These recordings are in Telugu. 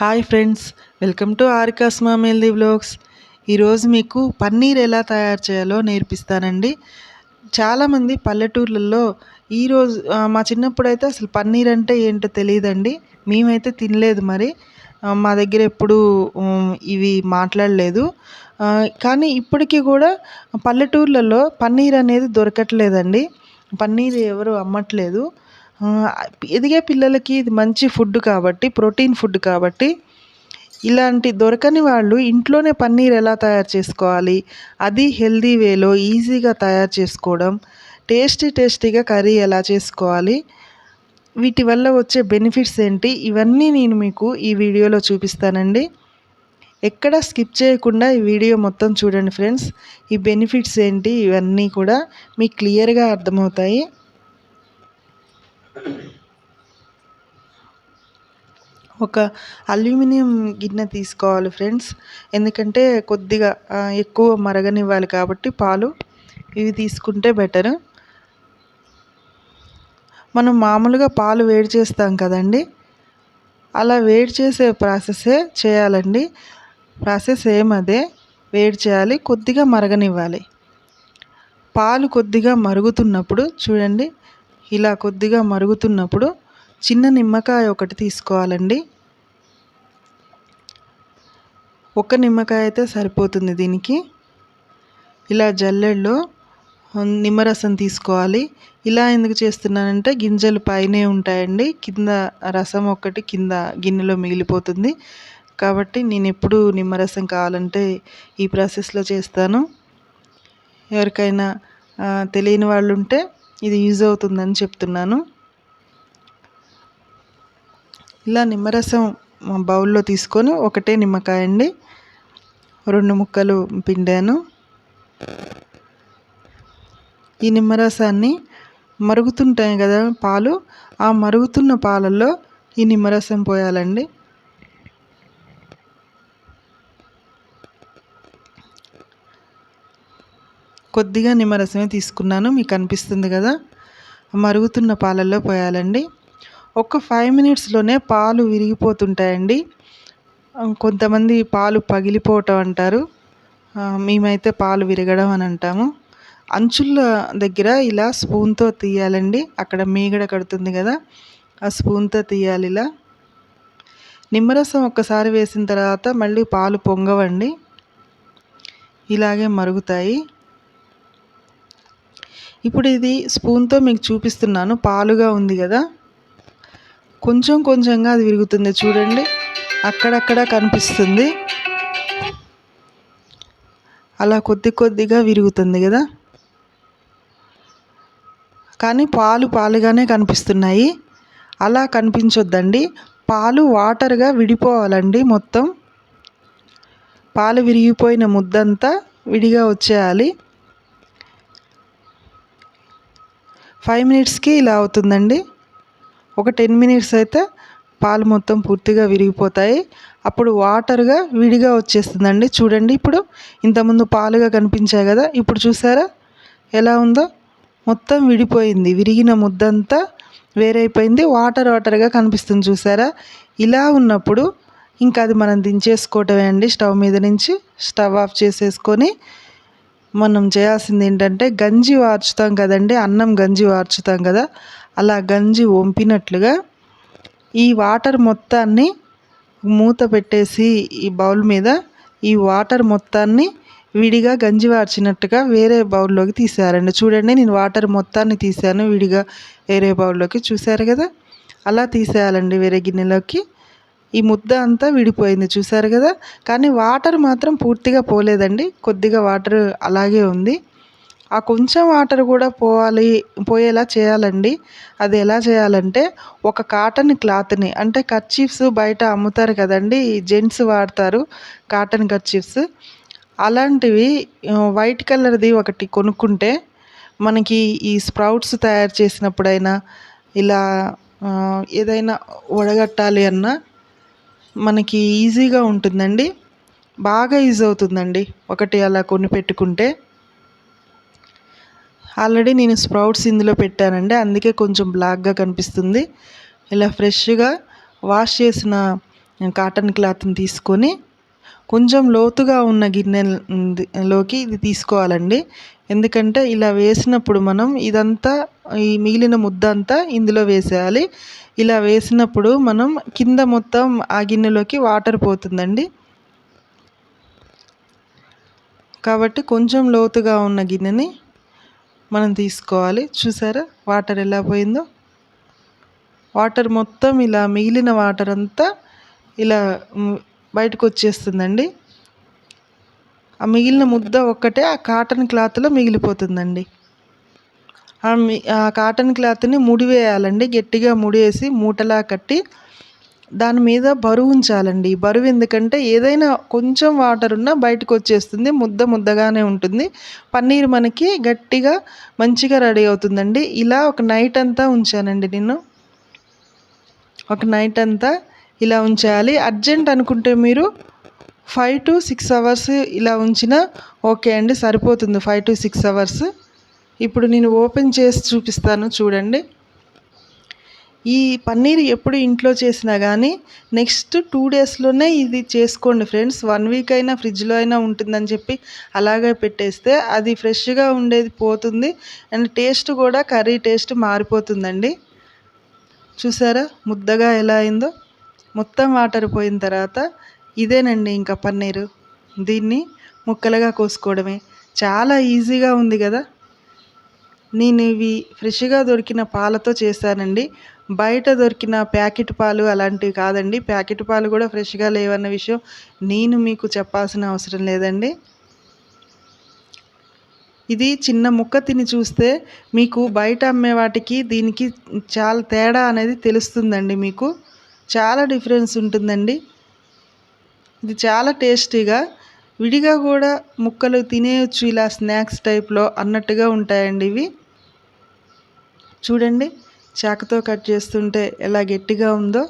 హాయ్ ఫ్రెండ్స్ వెల్కమ్ టు ఆరికాస్ మామెల్ది బ్లాగ్స్ ఈరోజు మీకు పన్నీర్ ఎలా తయారు చేయాలో నేర్పిస్తానండి. చాలామంది పల్లెటూర్లలో ఈరోజు మా చిన్నప్పుడు అయితే అసలు పన్నీర్ అంటే ఏంటో తెలియదండి. మేమైతే తినలేదు మరి. మా దగ్గర ఎప్పుడు ఇవి మాట్లాడలేదు. కానీ ఇప్పటికీ కూడా పల్లెటూర్లలో పన్నీర్ అనేది దొరకట్లేదండి. పన్నీర్ ఎవరు అమ్మట్లేదు. ఎదిగే పిల్లలకి ఇది మంచి ఫుడ్ కాబట్టి ప్రోటీన్ ఫుడ్ కాబట్టి ఇలాంటి దొరకని వాళ్ళు ఇంట్లోనే పన్నీర్ ఎలా తయారు చేసుకోవాలి అది హెల్దీ వేలో ఈజీగా తయారు చేసుకోవడం టేస్టీ టేస్టీగా కర్రీ ఎలా చేసుకోవాలి వీటి వల్ల వచ్చే బెనిఫిట్స్ ఏంటి ఇవన్నీ నేను మీకు ఈ వీడియోలో చూపిస్తానండి. ఎక్కడ స్కిప్ చేయకుండా ఈ వీడియో మొత్తం చూడండి ఫ్రెండ్స్. ఈ బెనిఫిట్స్ ఏంటి ఇవన్నీ కూడా మీకు క్లియర్గా అర్థమవుతాయి. ఒక అల్యూమినియం గిన్నె తీసుకోవాలి ఫ్రెండ్స్. ఎందుకంటే కొద్దిగా ఎక్కువ మరగనివ్వాలి కాబట్టి పాలు ఇవి తీసుకుంటే బెటర్. మనం మామూలుగా పాలు వేడి చేస్తాం కదండి. అలా వేడి చేసే ప్రాసెసే చేయాలండి. ప్రాసెస్ ఏం అదే వేడి చేయాలి కొద్దిగా మరగనివ్వాలి. పాలు కొద్దిగా మరుగుతున్నప్పుడు చూడండి ఇలా కొద్దిగా మరుగుతున్నప్పుడు చిన్న నిమ్మకాయ ఒకటి తీసుకోవాలండి. ఒక నిమ్మకాయ అయితే సరిపోతుంది దీనికి. ఇలా జల్లెడలో నిమ్మరసం తీసుకోవాలి. ఇలా ఎందుకు చేస్తున్నానంటే గింజలు పైనే ఉంటాయండి. కింద రసం ఒకటి కింద గిన్నెలో మిగిలిపోతుంది. కాబట్టి నేను ఎప్పుడు నిమ్మరసం కావాలంటే ఈ ప్రాసెస్లో చేస్తాను. ఎవరికైనా తెలియని వాళ్ళు ఉంటే ఇది యూజ్ అవుతుందని చెప్తున్నాను. ఇలా నిమ్మరసం బౌల్లో తీసుకొని ఒకటే నిమ్మకాయ అండి. రెండు ముక్కలు పిండాను. ఈ నిమ్మరసాన్ని మరుగుతుంటాయి కదా పాలు. ఆ మరుగుతున్న పాలల్లో ఈ నిమ్మరసం పోయాలండి. కొద్దిగా నిమ్మరసమే తీసుకున్నాను. మీకు అనిపిస్తుంది కదా? మరుగుతున్న పాలల్లో పోయాలండి. ఒక ఫైవ్ మినిట్స్లోనే పాలు విరిగిపోతుంటాయండి. కొంతమంది పాలు పగిలిపోవటం అంటారు. మేమైతే పాలు విరగడం అని అంటాము. అంచుల దగ్గర ఇలా స్పూన్తో తీయాలండి. అక్కడ మీగడ కడుతుంది కదా? ఆ స్పూన్తో తీయాలి ఇలా. నిమ్మరసం ఒక్కసారి వేసిన తర్వాత మళ్ళీ పాలు పొంగవండి. ఇలాగే మరుగుతాయి. ఇప్పుడు ఇది స్పూన్తో మీకు చూపిస్తున్నాను పాలుగా ఉంది కదా. కొంచెం కొంచెంగా అది విరుగుతుంది చూడండి. అక్కడక్కడ కనిపిస్తుంది. అలా కొద్ది కొద్దిగా విరుగుతుంది కదా. కానీ పాలు పాలుగానే కనిపిస్తున్నాయి. అలా కనిపించొద్దండి. పాలు వాటర్గా విడిపోవాలండి మొత్తం. పాలు విరిగిపోయిన ముద్దంతా విడిగా వచ్చేయాలి. ఫైవ్ మినిట్స్కి ఇలా అవుతుందండి. ఒక టెన్ మినిట్స్ అయితే పాలు మొత్తం పూర్తిగా విరిగిపోతాయి. అప్పుడు వాటర్గా విడిగా వచ్చేస్తుందండి. చూడండి ఇప్పుడు ఇంతకుముందు పాలుగా కనిపించాయి కదా ఇప్పుడు చూసారా? ఎలా ఉందో? మొత్తం విడిపోయింది. విరిగిన ముద్దంతా వేరైపోయింది. వాటర్ వాటర్గా కనిపిస్తుంది చూసారా? ఇలా ఉన్నప్పుడు ఇంకా అది మనం దించేసుకోవటమే అండి. స్టవ్ మీద నుంచి స్టవ్ ఆఫ్ చేసేసుకొని మనం చేయాల్సింది ఏంటంటే గంజి వార్చుతాం కదండి అన్నం గంజి వార్చుతాం కదా అలా గంజి వంపినట్లుగా ఈ వాటర్ మొత్తాన్ని మూత పెట్టేసి ఈ బౌల్ మీద ఈ వాటర్ మొత్తాన్ని విడిగా గంజి వార్చినట్టుగా వేరే బౌల్లోకి తీసేయాలండి. చూడండి నేను వాటర్ మొత్తాన్ని తీసాను విడిగా వేరే బౌల్లోకి చూసారు కదా? అలా తీసేయాలండి వేరే గిన్నెలోకి. ఈ ముద్ద అంతా విడిపోయింది చూసారు కదా? కానీ వాటర్ మాత్రం పూర్తిగా పోలేదండి. కొద్దిగా వాటర్ అలాగే ఉంది. ఆ కొంచెం వాటర్ కూడా పోవాలి పోయేలా చేయాలండి. అది ఎలా చేయాలంటే ఒక కాటన్ క్లాత్ని అంటే కర్చీఫ్స్ బయట అమ్ముతారు కదండి జెంట్స్ వాడతారు కాటన్ కర్చీఫ్స్. అలాంటివి వైట్ కలర్ది ఒకటి కొనుక్కుంటే మనకి ఈ స్ప్రౌట్స్ తయారు చేసినప్పుడైనా ఇలా ఏదైనా వడగట్టాలి అన్నా మనకి ఈజీగా ఉంటుందండి. బాగా ఈజీ అవుతుందండి. ఒకటి అలా కొని పెట్టుకుంటే. ఆల్రెడీ నేను స్ప్రౌట్స్ ఇందులో పెట్టానండి. అందుకే కొంచెం బ్లాక్గా కనిపిస్తుంది. ఇలా ఫ్రెష్గా వాష్ చేసిన కాటన్ క్లాత్ని తీసుకొని కొంచెం లోతుగా ఉన్న గిన్నెలోకి ఇది తీసుకోవాలండి. ఎందుకంటే ఇలా వేసినప్పుడు మనం ఇదంతా ఈ మిగిలిన ముద్ద అంతా ఇందులో వేసేయాలి. ఇలా వేసినప్పుడు మనం కింద మొత్తం ఆ గిన్నెలోకి వాటర్ పోతుందండి. కాబట్టి కొంచెం లోతుగా ఉన్న గిన్నెని మనం తీసుకోవాలి. చూసారా? వాటర్ ఎలా పోయిందో? వాటర్ మొత్తం ఇలా మిగిలిన వాటర్ అంతా ఇలా బయటకు వచ్చేస్తుందండి. ఆ మిగిలిన ముద్ద ఒక్కటే ఆ కాటన్ క్లాత్లో మిగిలిపోతుందండి. ఆ కాటన్ క్లాత్ని ముడివేయాలండి గట్టిగా ముడివేసి మూటలా కట్టి దాని మీద బరువు ఉంచాలండి. బరువు ఎందుకంటే ఏదైనా కొంచెం వాటర్ ఉన్నా బయటకు వచ్చేస్తుంది. ముద్ద ముద్దగానే ఉంటుంది. పన్నీర్ మనకి గట్టిగా మంచిగా రెడీ అవుతుందండి. ఇలా ఒక నైట్ అంతా ఉంచానండి నేను. ఒక నైట్ అంతా ఇలా ఉంచాలి. అర్జెంట్ అనుకుంటే మీరు ఫైవ్ టు సిక్స్ అవర్స్ ఇలా ఉంచినా ఓకే అండి సరిపోతుంది. Five to six hours. ఇప్పుడు నేను ఓపెన్ చేసి చూపిస్తాను చూడండి. ఈ పన్నీర్ ఎప్పుడు ఇంట్లో చేసినా కానీ నెక్స్ట్ టూ డేస్లోనే ఇది చేసుకోండి ఫ్రెండ్స్. వన్ వీక్ అయినా ఫ్రిడ్జ్లో అయినా ఉంటుందని చెప్పి అలాగే పెట్టేస్తే అది ఫ్రెష్గా ఉండేది పోతుంది. అండ్ టేస్ట్ కూడా కర్రీ టేస్ట్ మారిపోతుందండి. చూసారా? ముద్దగా ఎలా అయిందో? మొత్తం వాటర్ పోయిన తర్వాత ఇదేనండి ఇంకా పన్నీరు. దీన్ని ముక్కలుగా కోసుకోవడమే. చాలా ఈజీగా ఉంది కదా? నేను ఇవి ఫ్రెష్గా దొరికిన పాలతో చేశానండి బయట దొరికిన ప్యాకెట్ పాలు అలాంటివి కాదండి. ప్యాకెట్ పాలు కూడా ఫ్రెష్గా లేవన్న విషయం నేను మీకు చెప్పాల్సిన అవసరం లేదండి. ఇది చిన్న ముక్క తిని చూస్తే మీకు బయట అమ్మే వాటికి దీనికి చాలా తేడా అనేది తెలుస్తుందండి మీకు. చాలా డిఫరెన్స్ ఉంటుందండి. ఇది చాలా టేస్టీగా విడిగా కూడా ముక్కలు తినేయచ్చు ఇలా స్నాక్స్ టైప్లో అన్నట్టుగా ఉంటాయండి ఇవి. చూడండి చాకతో కట్ చేస్తుంటే ఎలా గట్టిగా ఉందో.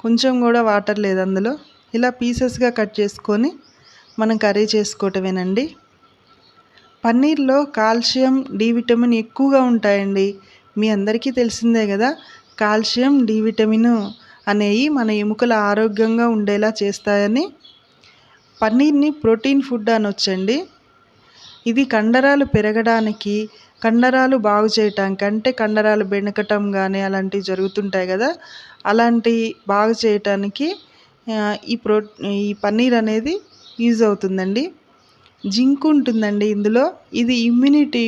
కొంచెం కూడా వాటర్ లేదు అందులో. ఇలా పీసెస్గా కట్ చేసుకొని మనం కర్రీ చేసుకోవటమేనండి. పన్నీర్లో కాల్షియం డి విటమిన్ ఎక్కువగా ఉంటాయండి. మీ అందరికీ తెలిసిందే కదా కాల్షియం డి విటమిన్ అనేవి మన ఎముకలు ఆరోగ్యంగా ఉండేలా చేస్తాయని. పన్నీర్ని ప్రోటీన్ ఫుడ్ అనొచ్చండి. ఇది కండరాలు పెరగడానికి కండరాలు బాగు చేయటానికి అంటే కండరాలు బెణకటం కానీ అలాంటివి జరుగుతుంటాయి కదా అలాంటి బాగు చేయటానికి ఈ ప్రో ఈ పన్నీర్ అనేది యూజ్ అవుతుందండి. జింక్ ఉంటుందండి ఇందులో. ఇది ఇమ్యూనిటీ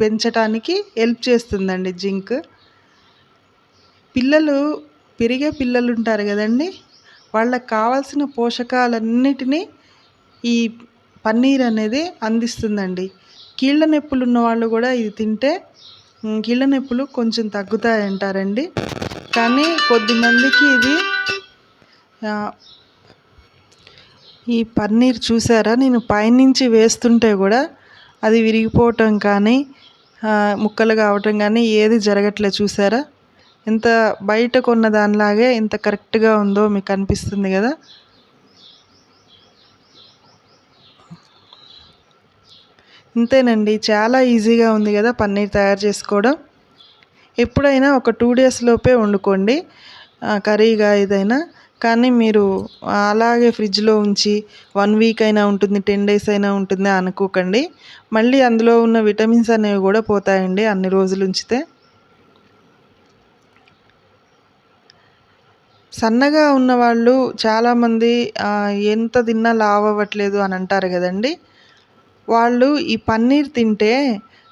పెంచడానికి హెల్ప్ చేస్తుందండి జింక్. పిల్లలు పెరిగే పిల్లలు ఉంటారు కదండి. వాళ్ళకి కావాల్సిన పోషకాలన్నిటినీ ఈ పన్నీర్ అనేది అందిస్తుందండి. కీళ్ళ నొప్పులు ఉన్న వాళ్ళు కూడా ఇది తింటే కీళ్ళ నొప్పులు కొంచెం తగ్గుతాయి అంటారండి కానీ కొద్దిమందికి ఇది ఈ పన్నీర్ చూసారా? నేను పైనుంచి వేస్తుంటే కూడా అది విరిగిపోవటం కానీ ముక్కలు కావటం కానీ ఏది జరగట్లేదు చూసారా? ఎంత బయట కొన్న దానిలాగే ఎంత కరెక్ట్గా ఉందో మీకు అనిపిస్తుంది కదా? ఇంతేనండి. చాలా ఈజీగా ఉంది కదా పన్నీర్ తయారు చేసుకోవడం. ఎప్పుడైనా ఒక టూ డేస్ లోపే వండుకోండి. కర్రీగా ఏదైనా. కానీ మీరు అలాగే ఫ్రిడ్జ్లో ఉంచి వన్ వీక్ అయినా ఉంటుంది టెన్ డేస్ అయినా ఉంటుంది అనుకోకండి. మళ్ళీ అందులో ఉన్న విటమిన్స్ అనేవి కూడా పోతాయండి అన్ని రోజులు ఉంచితే. సన్నగా ఉన్నవాళ్ళు చాలామంది ఎంత తిన్నా లావు అవ్వట్లేదు అని అంటారు కదండి. వాళ్ళు ఈ పన్నీర్ తింటే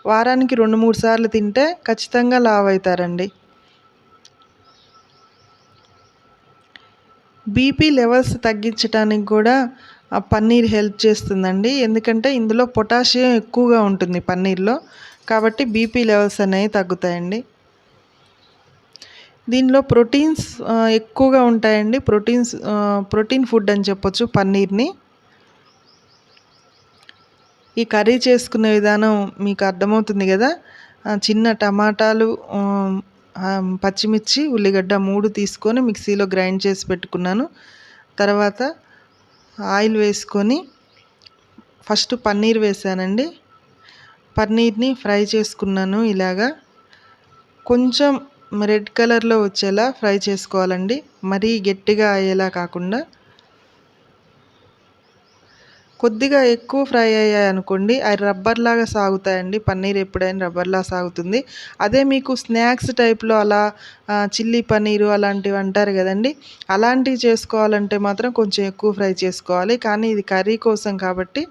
వారానికి రెండు మూడు సార్లు తింటే ఖచ్చితంగా లావు అవుతారండి బీపీ లెవెల్స్ తగ్గించడానికి కూడా ఆ పన్నీర్ హెల్ప్ చేస్తుందండి. ఎందుకంటే ఇందులో పొటాషియం ఎక్కువగా ఉంటుంది పన్నీర్లో. కాబట్టి బీపీ లెవెల్స్ అనేవి తగ్గుతాయండి. దీనిలో ప్రోటీన్స్ ఎక్కువగా ఉంటాయండి. ప్రోటీన్స్ ప్రోటీన్ ఫుడ్ అని చెప్పొచ్చు పన్నీర్ని. ఈ కర్రీ చేసుకునే విధానం మీకు అర్థమవుతుంది కదా. చిన్న టమాటాలు పచ్చిమిర్చి ఉల్లిగడ్డ మూడు తీసుకొని మిక్సీలో గ్రైండ్ చేసి పెట్టుకున్నాను. తర్వాత ఆయిల్ వేసుకొని ఫస్ట్ పన్నీర్ వేసానండి. పన్నీర్ని ఫ్రై చేసుకున్నాను ఇలాగా. కొంచెం రెడ్ కలర్లో వచ్చేలా ఫ్రై చేసుకోవాలండి. మరీ గట్టిగా అయ్యేలా కాకుండా. కొద్దిగా ఎక్కువ ఫ్రై అయ్యాయి అనుకోండి అవి రబ్బర్లాగా సాగుతాయండి. పన్నీర్ ఎప్పుడైనా రబ్బర్లా సాగుతుంది. అదే మీకు స్నాక్స్ టైప్లో అలా చిల్లీ పన్నీరు అలాంటివి అంటారు కదండి. అలాంటివి చేసుకోవాలంటే మాత్రం కొంచెం ఎక్కువ ఫ్రై చేసుకోవాలి. కానీ ఇది కర్రీ కోసం కాబట్టి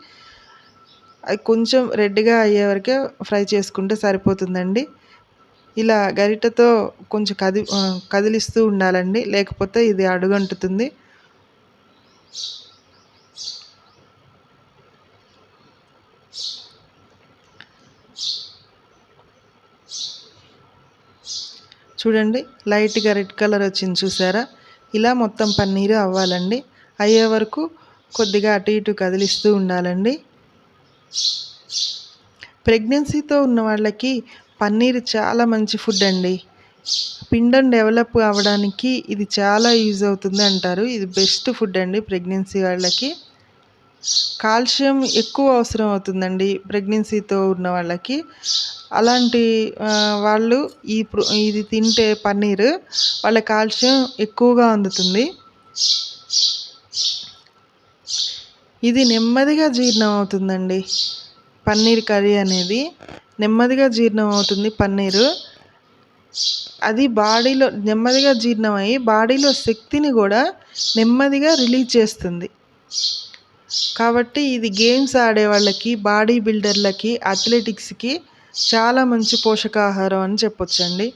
అది కొంచెం రెడ్గా అయ్యే వరకే ఫ్రై చేసుకుంటే సరిపోతుందండి. ఇలా గరిటెతో కొంచెం కది కదిలిస్తూ ఉండాలండి. లేకపోతే ఇది అడుగంటుతుంది. చూడండి లైట్గా రెడ్ కలర్ వచ్చింది చూసారా? ఇలా మొత్తం పన్నీరు అవ్వాలండి. అయ్యే వరకు కొద్దిగా అటు ఇటు కదిలిస్తూ ఉండాలండి. ప్రెగ్నెన్సీతో ఉన్న వాళ్ళకి పన్నీర్ చాలా మంచి ఫుడ్ అండి. పిండం డెవలప్ అవ్వడానికి ఇది చాలా యూజ్ అవుతుంది అంటారు. ఇది బెస్ట్ ఫుడ్ అండి ప్రెగ్నెన్సీ వాళ్ళకి. కాల్షియం ఎక్కువ అవసరం అవుతుందండి ప్రెగ్నెన్సీతో ఉన్న వాళ్ళకి. అలాంటి వాళ్ళు ఈ ఇది తింటే పన్నీర్ వాళ్ళ కాల్షియం ఎక్కువగా అందుతుంది. ఇది నెమ్మదిగా జీర్ణం అవుతుందండి. పన్నీర్ కర్రీ అనేది. నెమ్మదిగా జీర్ణం అవుతుంది పన్నీరు. అది బాడీలో నెమ్మదిగా జీర్ణమై బాడీలో శక్తిని కూడా నెమ్మదిగా రిలీజ్ చేస్తుంది. కాబట్టి ఇది గేమ్స్ ఆడే వాళ్ళకి బాడీ బిల్డర్లకి అథ్లెటిక్స్కి చాలా మంచి పోషకాహారం అని చెప్పొచ్చండి.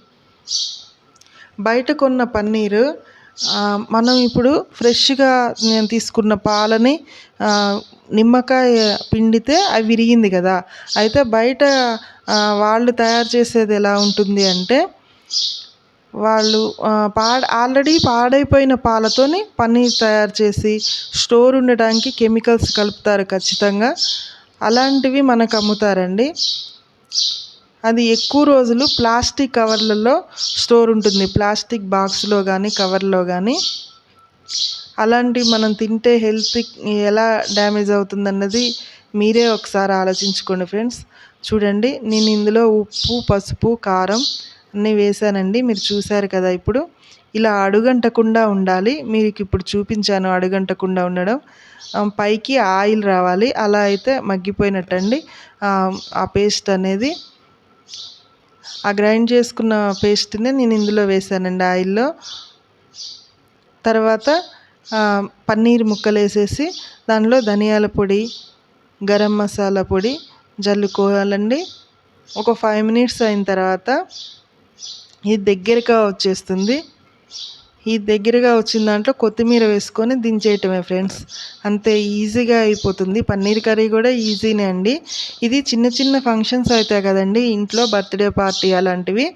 బయట కొన్న పన్నీరు మనం ఇప్పుడు ఫ్రెష్గా నేను తీసుకున్న పాలని నిమ్మకాయ పిండితే అవి విరిగింది కదా. అయితే బయట వాళ్ళు తయారు చేసేది ఎలా ఉంటుంది అంటే వాళ్ళు పాడ ఆల్రెడీ పాడైపోయిన పాలతోని పన్నీర్ తయారు చేసి స్టోర్ ఉండడానికి కెమికల్స్ కలుపుతారు ఖచ్చితంగా. అలాంటివి మనకు అమ్ముతారండి. అది ఎక్కువ రోజులు ప్లాస్టిక్ కవర్లలో స్టోర్ ఉంటుంది. ప్లాస్టిక్ బాక్స్లో కానీ కవర్లో కానీ అలాంటివి మనం తింటే హెల్త్ ఎలా డ్యామేజ్ అవుతుందన్నది మీరే ఒకసారి ఆలోచించుకోండి ఫ్రెండ్స్. చూడండి నేను ఇందులో ఉప్పు పసుపు కారం అన్నీ వేసానండి మీరు చూసారు కదా ఇప్పుడు. ఇలా అడుగంటకుండా ఉండాలి. మీకు ఇప్పుడు చూపించాను అడుగంటకుండా ఉండడం. పైకి ఆయిల్ రావాలి. అలా అయితే మగ్గిపోయినట్టండి. ఆ పేస్ట్ అనేది. ఆ గ్రైండ్ చేసుకున్న పేస్ట్ని నేను ఇందులో వేసానండి ఆయిల్లో. తర్వాత పన్నీర్ ముక్కలు వేసేసి దానిలో ధనియాల పొడి గరం మసాలా పొడి జల్లుకోవాలండి. ఒక ఫైవ్ మినిట్స్ అయిన తర్వాత ఇది దగ్గరగా వచ్చేస్తుంది. ఈ దగ్గరగా వచ్చిన దాంట్లో కొత్తిమీర వేసుకొని దించేయటమే ఫ్రెండ్స్. అంతే ఈజీగా అయిపోతుంది. పన్నీర్ కర్రీ కూడా ఈజీనే అండి. ఇది చిన్న చిన్న ఫంక్షన్స్ అవుతాయి కదండి. ఇంట్లో బర్త్డే పార్టీ అలాంటివి.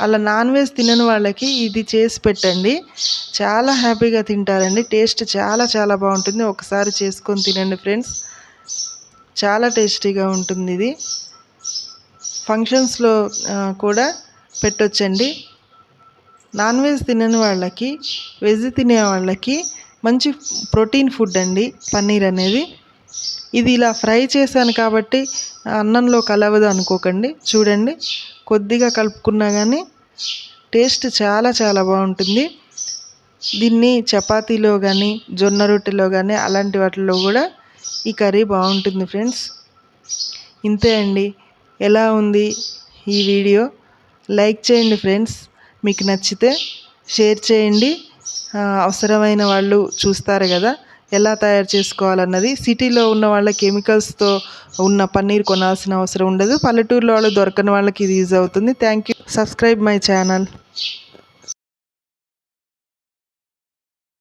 అలా నాన్ వెజ్ తినని వాళ్ళకి ఇది చేసి పెట్టండి. చాలా హ్యాపీగా తింటారండి. టేస్ట్ చాలా చాలా బాగుంటుంది. ఒకసారి చేసుకొని తినండి ఫ్రెండ్స్. చాలా టేస్టీగా ఉంటుంది ఇది. ఫంక్షన్స్లో కూడా పెట్టొచ్చండి. నాన్ వెజ్ తినని వాళ్ళకి వెజ్ తినే వాళ్ళకి మంచి ప్రోటీన్ ఫుడ్ అండి పన్నీర్ అనేది. ఇది ఇలా ఫ్రై చేశాను కాబట్టి అన్నంలో కలవదు అనుకోకండి. చూడండి కొద్దిగా కలుపుకున్నా కానీ టేస్ట్ చాలా చాలా బాగుంటుంది. దీన్ని చపాతీలో కానీ జొన్న రొట్టెలో కానీ అలాంటి వాటిలో కూడా ఈ కర్రీ బాగుంటుంది ఫ్రెండ్స్. ఇంతే అండి. ఎలా ఉంది ఈ వీడియో? లైక్ చేయండి ఫ్రెండ్స్. మీకు నచ్చితే షేర్ చేయండి. అవసరమైన వాళ్ళు చూస్తారు కదా ఎలా తయారు చేసుకోవాలన్నది. సిటీలో ఉన్న వాళ్ళ కెమికల్స్తో ఉన్న పన్నీర్ కొనాల్సిన అవసరం ఉండదు. పల్లెటూరులో వాళ్ళు దొరకని వాళ్ళకి ఇది యూజ్ అవుతుంది. Thank you. Subscribe my channel.